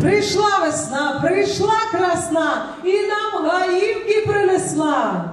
Прийшла весна, прийшла красна і нам гаївки принесла.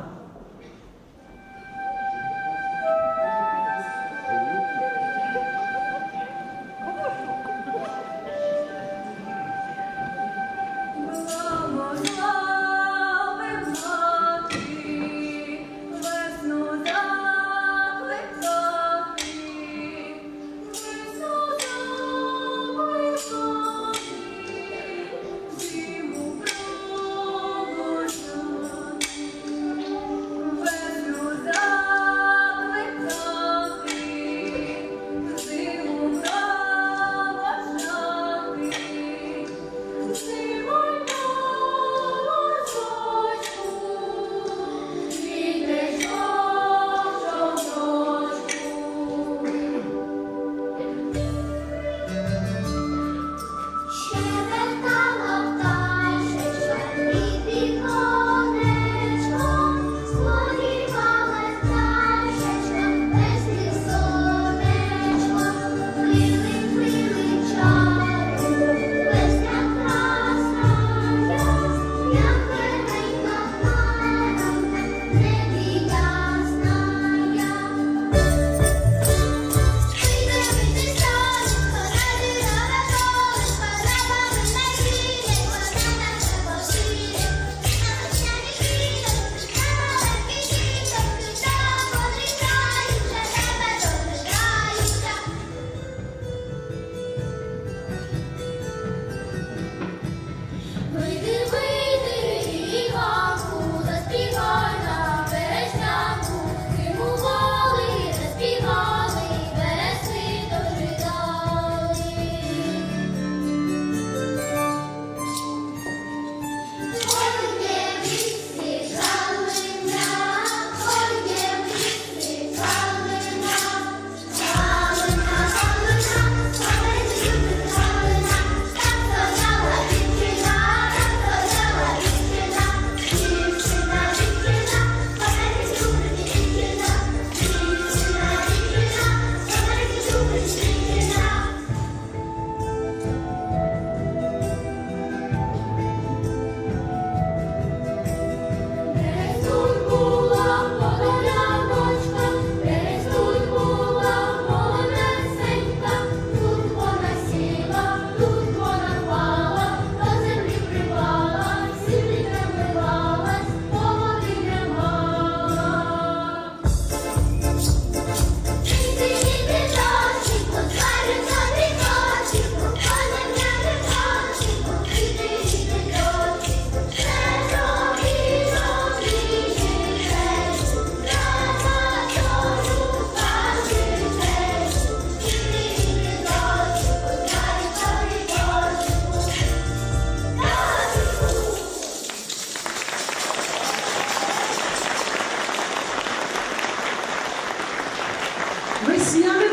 Росіяни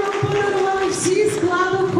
вам порадували всі склади.